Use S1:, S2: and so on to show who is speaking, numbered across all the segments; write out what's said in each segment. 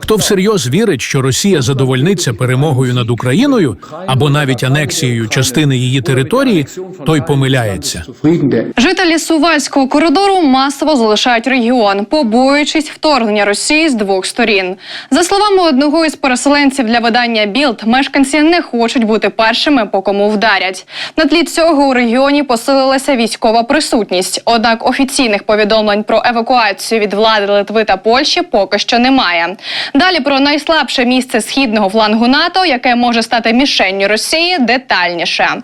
S1: Хто всерйоз вірить, що Росія задовольниться перемогою над Україною або навіть анексією частини її території, той помиляється.
S2: Жителі Сувальського коридору масово залишають регіон, побоюючись вторгнення Росії з двох сторін. За словами одного із переселенців для видання Білд, мешканці не хочуть бути першими, по кому вдарять. На тлі цього у регіоні посилилася військова присутність. Однак офіційних повідомлень про евакуацію від влади Литви та Польщі поки що немає. Далі про найслабше місце східного флангу НАТО, яке може стати мішенню Росії, детальніше.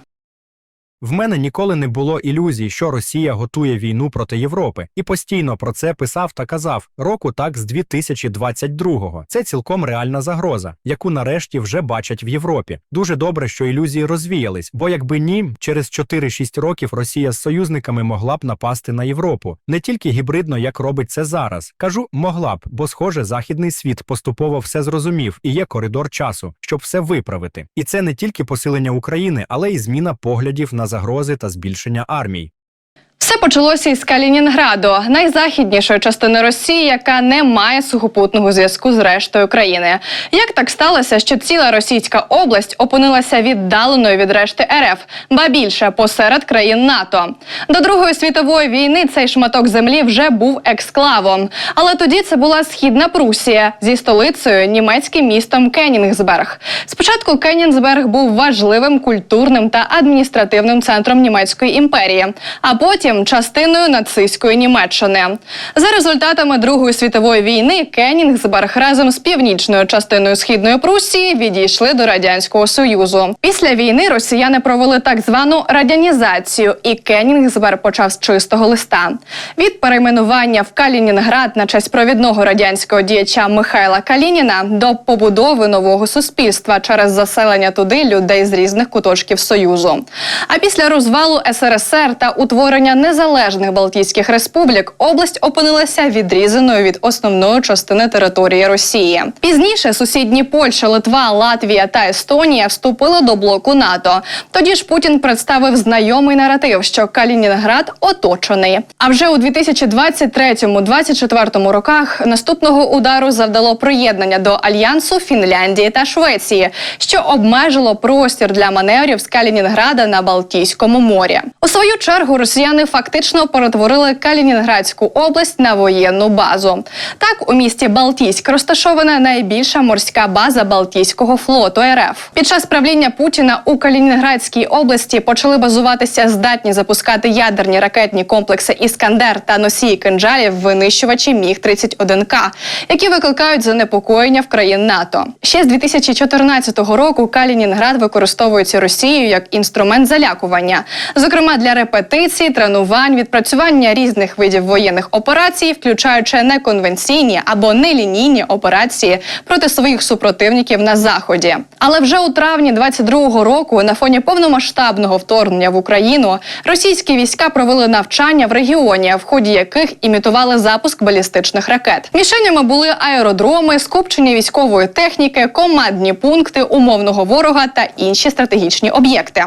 S3: В мене ніколи не було ілюзій, що Росія готує війну проти Європи, і постійно про це писав та казав року так з 2022-го. Це цілком реальна загроза, яку нарешті вже бачать в Європі. Дуже добре, що ілюзії розвіялись, бо якби ні, через 4-6 років Росія з союзниками могла б напасти на Європу не тільки гібридно, як робить це зараз. Кажу, могла б, бо схоже, західний світ поступово все зрозумів і є коридор часу, щоб все виправити. І це не тільки посилення України, але й зміна поглядів на загрози та збільшення армій.
S2: Все почалося із Калінінграду, найзахіднішої частини Росії, яка не має сухопутного зв'язку з рештою країни. Як так сталося, що ціла російська область опинилася віддаленою від решти РФ, ба більше посеред країн НАТО? До Другої світової війни цей шматок землі вже був ексклавом. Але тоді це була східна Прусія зі столицею німецьким містом Кенінгсберг. Спочатку Кенінсберг був важливим культурним та адміністративним центром німецької імперії, а потім частиною нацистської Німеччини. За результатами Другої світової війни Кенінгсберг разом з північною частиною східної Прусії відійшли до радянського союзу. Після війни росіяни провели так звану радянізацію, і Кенінгсберг почав з чистого листа. Від перейменування в Калінінград на честь провідного радянського діяча Михайла Калініна до побудови нового суспільства через заселення туди людей з різних куточків союзу. А після розвалу СРСР та утворення незалежних Балтійських республік область опинилася відрізаною від основної частини території Росії. Пізніше сусідні Польща, Литва, Латвія та Естонія вступили до блоку НАТО. Тоді ж Путін представив знайомий наратив, що Калінінград оточений. А вже у 2023-2024 роках наступного удару завдало приєднання до альянсу Фінляндії та Швеції, що обмежило простір для маневрів з Калінінграда на Балтійському морі. У свою чергу росіяни фактично перетворили Калінінградську область на воєнну базу. Так, у місті Балтійськ розташована найбільша морська база Балтійського флоту РФ. Під час правління Путіна у Калінінградській області почали базуватися здатні запускати ядерні ракетні комплекси Іскандер та носії кинджалів винищувачі Міг 31 к які викликають занепокоєння в країн НАТО. Ще з 2014 року Калінінград використовується Росією як інструмент залякування, зокрема для репетицій, тренувань, відпрацювання різних видів воєнних операцій, включаючи неконвенційні або нелінійні операції проти своїх супротивників на заході. Але вже у травні 22-го року, на фоні повномасштабного вторгнення в Україну, російські війська провели навчання в регіоні, в ході яких імітували запуск балістичних ракет. Мішенями були аеродроми, скупчення військової техніки, командні пункти умовного ворога та інші стратегічні об'єкти.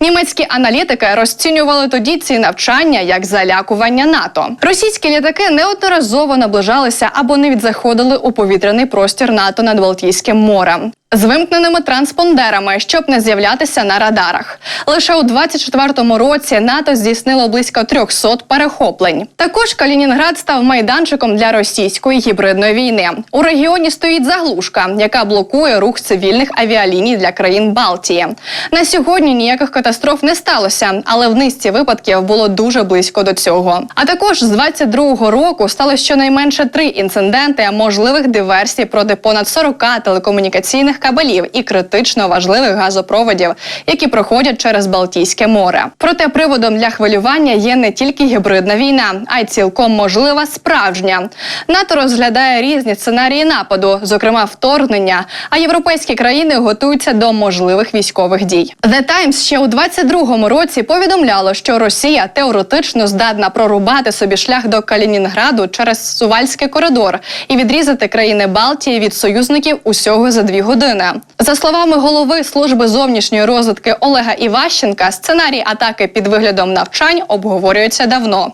S2: Німецькі аналітики розцінювали тоді ці навчання як залякування НАТО. Російські літаки неодноразово наближалися або не відзаходили у повітряний простір НАТО над Балтійським морем. З вимкненими транспондерами, щоб не з'являтися на радарах. Лише у 24-му році НАТО здійснило близько 300 перехоплень. Також Калінінград став майданчиком для російської гібридної війни. У регіоні стоїть заглушка, яка блокує рух цивільних авіаліній для країн Балтії. На сьогодні ніяких катастроф не сталося, але в низці випадків було дуже близько до цього. А також з 22-го року стало щонайменше три інциденти можливих диверсій проти понад 40 телекомунікаційних кабелів і критично важливих газопроводів, які проходять через Балтійське море. Проте приводом для хвилювання є не тільки гібридна війна, а й цілком можлива справжня. НАТО розглядає різні сценарії нападу, зокрема вторгнення. А європейські країни готуються до можливих військових дій. The Times ще у 22-му році повідомляло, що Росія теоретично здатна прорубати собі шлях до Калінінграду через Сувальський коридор і відрізати країни Балтії від союзників усього за дві години. За словами голови служби зовнішньої розвитки Олега Іващенка, сценарій атаки під виглядом навчань обговорюється давно.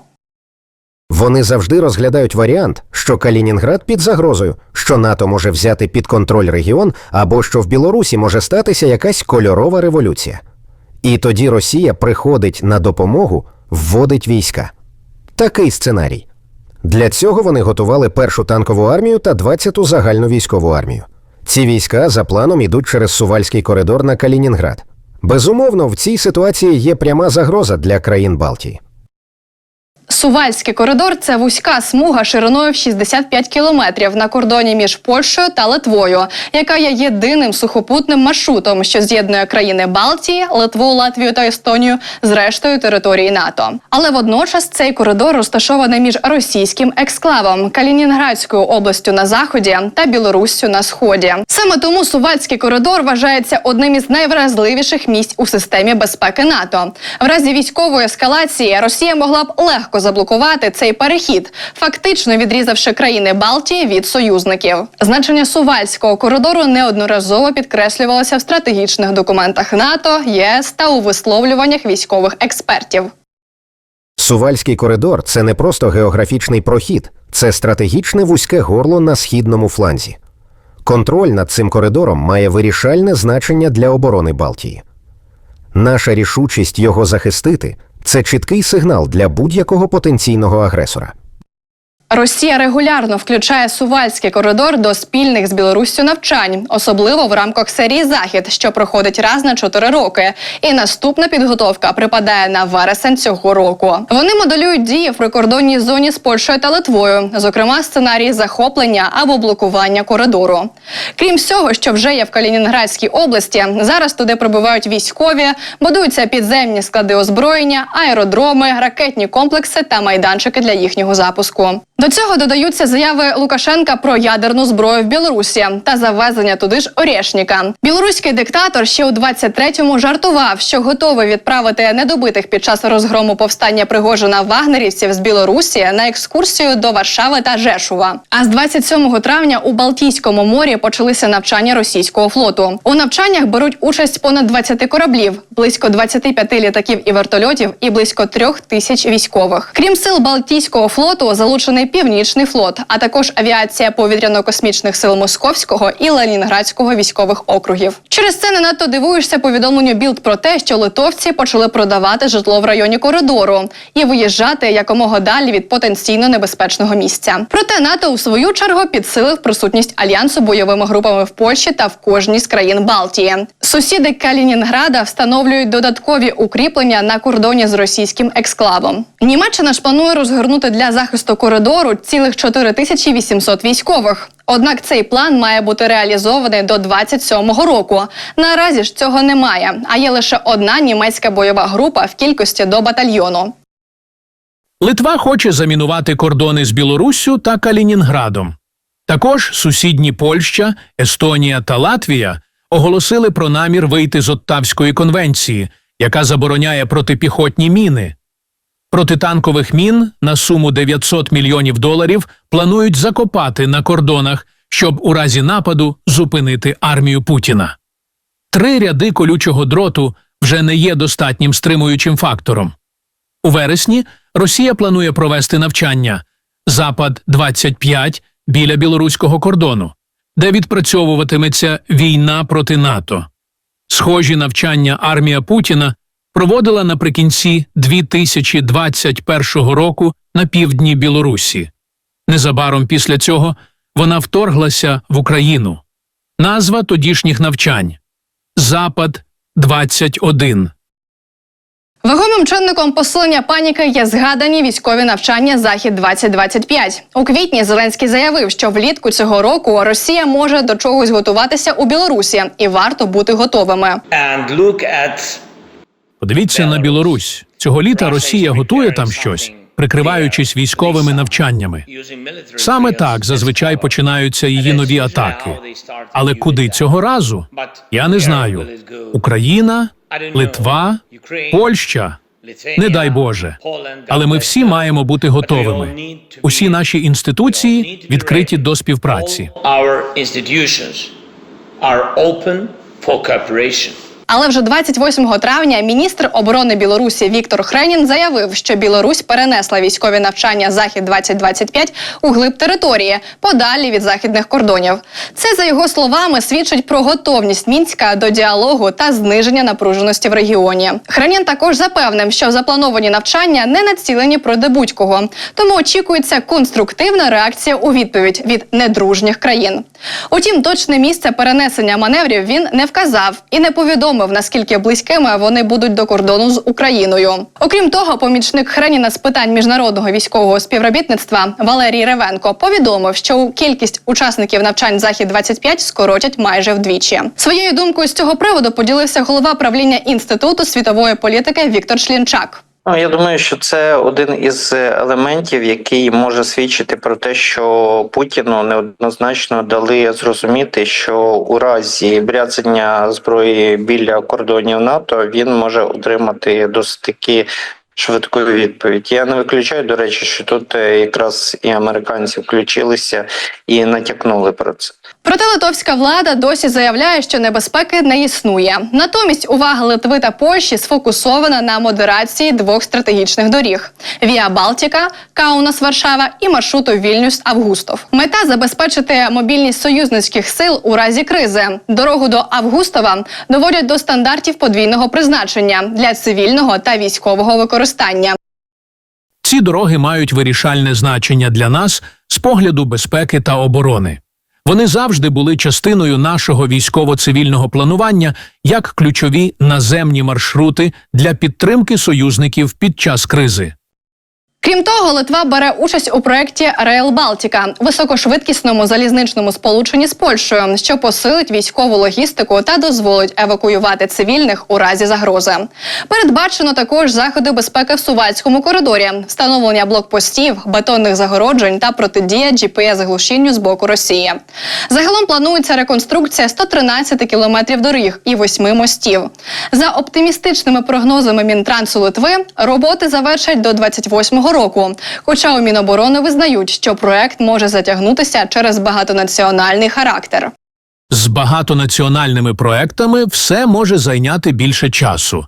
S4: Вони завжди розглядають варіант, що Калінінград під загрозою, що НАТО може взяти під контроль регіон, або що в Білорусі може статися якась кольорова революція. І тоді Росія приходить на допомогу, вводить війська. Такий сценарій. Для цього вони готували першу танкову армію та 20-ту загальну військову армію. Ці війська за планом ідуть через Сувальський коридор на Калінінград. Безумовно, в цій ситуації є пряма загроза для країн Балтії.
S2: Сувальський коридор це вузька смуга шириною в 65 кілометрів на кордоні між Польщею та Литвою, яка є єдиним сухопутним маршрутом, що з'єднує країни Балтії, Литву, Латвію та Естонію з рештою території НАТО. Але водночас цей коридор розташований між російським ексклавом, Калінінградською областю на заході та Білоруссю на сході. Саме тому Сувальський коридор вважається одним із найвразливіших місць у системі безпеки НАТО. В разі військової ескалації Росія могла б легко заблокувати цей перехід, фактично відрізавши країни Балтії від союзників. Значення Сувальського коридору неодноразово підкреслювалося в стратегічних документах НАТО, ЄС та у висловлюваннях військових експертів.
S4: Сувальський коридор це не просто географічний прохід, це стратегічне вузьке горло на східному фланзі. Контроль над цим коридором має вирішальне значення для оборони Балтії. Наша рішучість його захистити це чіткий сигнал для будь-якого потенційного агресора.
S2: Росія регулярно включає Сувальський коридор до спільних з Білоруссю навчань, особливо в рамках серії Захід, що проходить раз на 4 роки. І наступна підготовка припадає на вересень цього року. Вони моделюють дії в прикордонній зоні з Польщею та Литвою, зокрема сценарії захоплення або блокування коридору. Крім всього, що вже є в Калінінградській області, зараз туди прибувають військові, будуються підземні склади озброєння, аеродроми, ракетні комплекси та майданчики для їхнього запуску. До цього додаються заяви Лукашенка про ядерну зброю в Білорусі та завезення туди ж Орєшніка. Білоруський диктатор ще у 23-му жартував, що готовий відправити недобитих під час розгрому повстання Пригожина вагнерівців з Білорусі на екскурсію до Варшави та Жешува. А з 27 травня у Балтійському морі почалися навчання російського флоту. У навчаннях беруть участь понад 20 кораблів, близько 25 літаків і вертольотів, і близько трьох тисяч військових. Крім сил Балтійського флоту, залучений Північний флот, а також авіація повітряно-космічних сил Московського і Ленінградського військових округів. Через це не надто дивуєшся повідомленню Білд про те, що литовці почали продавати житло в районі коридору і виїжджати якомога далі від потенційно небезпечного місця. Проте НАТО у свою чергу підсилив присутність альянсу бойовими групами в Польщі та в кожній з країн Балтії. Сусіди Калінінграда встановлюють додаткові укріплення на кордоні з російським ексклавом. Німеччина ж планує розгорнути для захисту коридору цілих 4800 військових. Однак цей план має бути реалізований до 27-го року. Наразі ж цього немає, а є лише одна німецька бойова група в кількості до батальйону.
S1: Литва хоче замінувати кордони з Білоруссю та Калінінградом. Також сусідні Польща, Естонія та Латвія оголосили про намір вийти з Оттавської конвенції, яка забороняє протипіхотні міни. Протитанкових мін на суму 900 мільйонів доларів планують закопати на кордонах, щоб у разі нападу зупинити армію Путіна. Три ряди колючого дроту вже не є достатнім стримуючим фактором. У вересні Росія планує провести навчання Запад 25 біля білоруського кордону, де відпрацьовуватиметься війна проти НАТО. Схожі навчання армія Путіна проводила наприкінці 2021 року на півдні Білорусі. Незабаром після цього вона вторглася в Україну. Назва тодішніх навчань Запад 21
S2: Вагомим чинником посилення паніки є згадані військові навчання Захід 2025 У квітні Зеленський заявив, що влітку цього року Росія може до чогось готуватися у Білорусі, і варто бути готовими.
S5: and look at
S1: Подивіться на Білорусь. Цього літа Росія готує там щось, прикриваючись військовими навчаннями. Саме так зазвичай починаються її нові атаки. Але куди цього разу? Я не знаю. Україна, Литва, Польща. Не дай Боже. Але ми всі маємо бути готовими. Усі наші інституції відкриті до співпраці.
S2: Але вже 28 травня міністр оборони Білорусі Віктор Хренін заявив, що Білорусь перенесла військові навчання Захід 2025 у глиб території, подалі від західних кордонів. Це за його словами свідчить про готовність мінська до діалогу та зниження напруженості в регіоні. Хренін також запевнив, що заплановані навчання не націлені проти будь-кого, тому очікується конструктивна реакція у відповідь від недружніх країн. Утім, точне місце перенесення маневрів він не вказав і не повідомив, наскільки близькими вони будуть до кордону з Україною. Окрім того, помічник Хреніна з питань міжнародного військового співробітництва Валерій Ревенко повідомив, що кількість учасників навчань захід 25 скоротять майже вдвічі. Своєю думкою з цього приводу поділився голова правління інституту світової політики Віктор Шлінчак.
S6: Ну, я думаю, що це один із елементів, який може свідчити про те, що Путіну неоднозначно дали зрозуміти, що у разі бряцання зброї біля кордонів НАТО він може отримати досить таки швидку відповідь. Я не виключаю, до речі, що тут е, якраз і американці включилися і натякнули про це.
S2: Проте литовська влада досі заявляє, що небезпеки не існує. Натомість увага Литви та Польщі сфокусована на модерації двох стратегічних доріг: Віа Балтіка, Каунас Варшава і маршруту Вільнюс Августов. Мета забезпечити мобільність союзницьких сил у разі кризи. Дорогу до Августова доводять до стандартів подвійного призначення для цивільного та військового використання.
S1: Ці дороги мають вирішальне значення для нас з погляду безпеки та оборони. Вони завжди були частиною нашого військово-цивільного планування як ключові наземні маршрути для підтримки союзників під час кризи.
S2: Крім того, Литва бере участь у проєкті Рейл Балтіка високошвидкісному залізничному сполученні з Польщею, що посилить військову логістику та дозволить евакуювати цивільних у разі загрози. Передбачено також заходи безпеки в Сувальському коридорі, встановлення блокпостів, бетонних загороджень та протидія GPS-глушінню з боку Росії. Загалом планується реконструкція 113 кілометрів доріг і восьми мостів. За оптимістичними прогнозами Мінтрансу Литви, роботи завершать до 28-го року. Хоча у Міноборони визнають, що проект може затягнутися через багатонаціональний характер.
S1: З багатонаціональними проектами все може зайняти більше часу.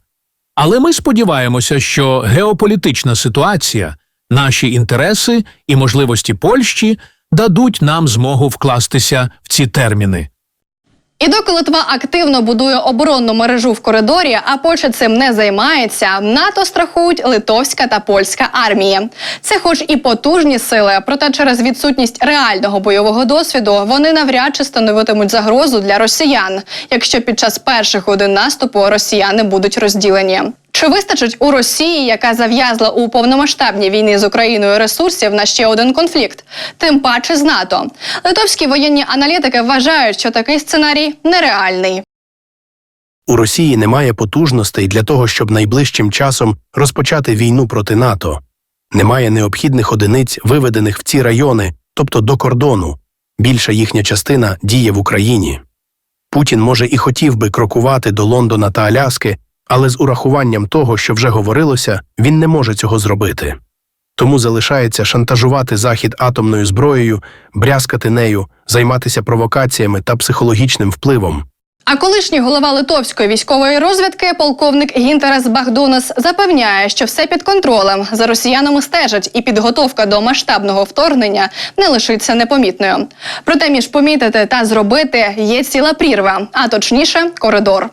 S1: Але ми сподіваємося, що геополітична ситуація, наші інтереси і можливості Польщі дадуть нам змогу вкластися в ці терміни.
S2: І доки Литва активно будує оборонну мережу в коридорі, а Польща цим не займається, НАТО страхують литовська та польська армії. Це, хоч і потужні сили, проте через відсутність реального бойового досвіду вони навряд чи становитимуть загрозу для росіян, якщо під час перших годин наступу росіяни будуть розділені. Чи вистачить у Росії, яка зав'язла у повномасштабній війні з Україною ресурсів на ще один конфлікт, тим паче з НАТО? Литовські воєнні аналітики вважають, що такий сценарій нереальний.
S7: У Росії немає потужностей для того, щоб найближчим часом розпочати війну проти НАТО. Немає необхідних одиниць, виведених в ці райони, тобто до кордону. Більша їхня частина діє в Україні. Путін може і хотів би крокувати до Лондона та Аляски, але з урахуванням того, що вже говорилося, він не може цього зробити. Тому залишається шантажувати Захід атомною зброєю, брязкати нею, займатися провокаціями та психологічним впливом.
S2: А колишній голова литовської військової розвідки, полковник Гінтерес Бахдунас, запевняє, що все під контролем за росіянами стежать, і підготовка до масштабного вторгнення не лишиться непомітною. Проте між помітити та зробити є ціла прірва, а точніше коридор.